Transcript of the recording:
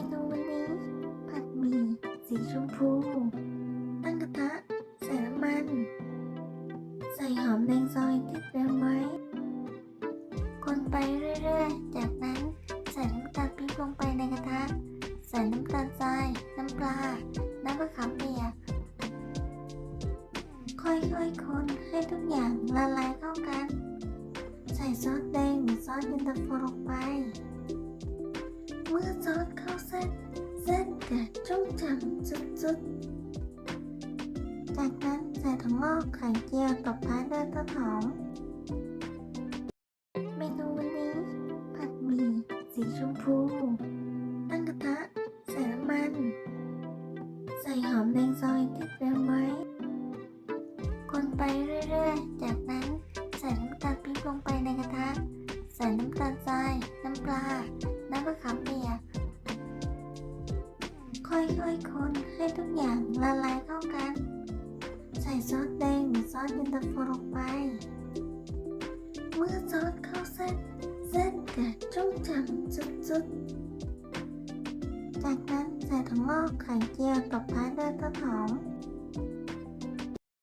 เมนูวันนี้ ผัดหมี่สีชมพูตั้งกระทะใส่น้ำมัน ใส่หอมแดงซอยที่เตรียมไว้ คนไปเรื่อยๆ จากนั้นใส่น้ำตาลปี๊บลงไปในกระทะ ใส่น้ำตาลทราย น้ำปลา น้ำมะขามเปียก ค่อยๆ คนให้ทุกอย่างละลายเข้ากัน ใส่ซอสแดงหรือซอสเย็นตาโฟลงไป เมื่อซอส เส้นจะชุ่มฉ่ำสุดๆ จากนั้นใส่ถั่วงอกไข่เจียวตบท้ายด้วยต้นหอม เมนูวันนี้ ผัดหมี่สีชมพู ตั้งกระทะ ใส่น้ำมัน ใส่หอมแดงซอยที่เตรียมไว้ คนไปเรื่อยๆ จากนั้นใส่น้ำตาลปี๊บลงไปในกระทะ ใส่น้ำตาลทราย น้ำปลา น้ำมะขามเปียก ค่อยๆคนให้ทุกอย่างละลายเข้ากัน ใส่ซอสแดงหรือซอสเย็นตาโฟลงไป เมื่อซอสเข้าเส้น เส้นจะชุ่มฉ่ำสุดๆ จากนั้นใส่ถั่วงอกไข่เจียวตบท้ายด้วยต้นหอม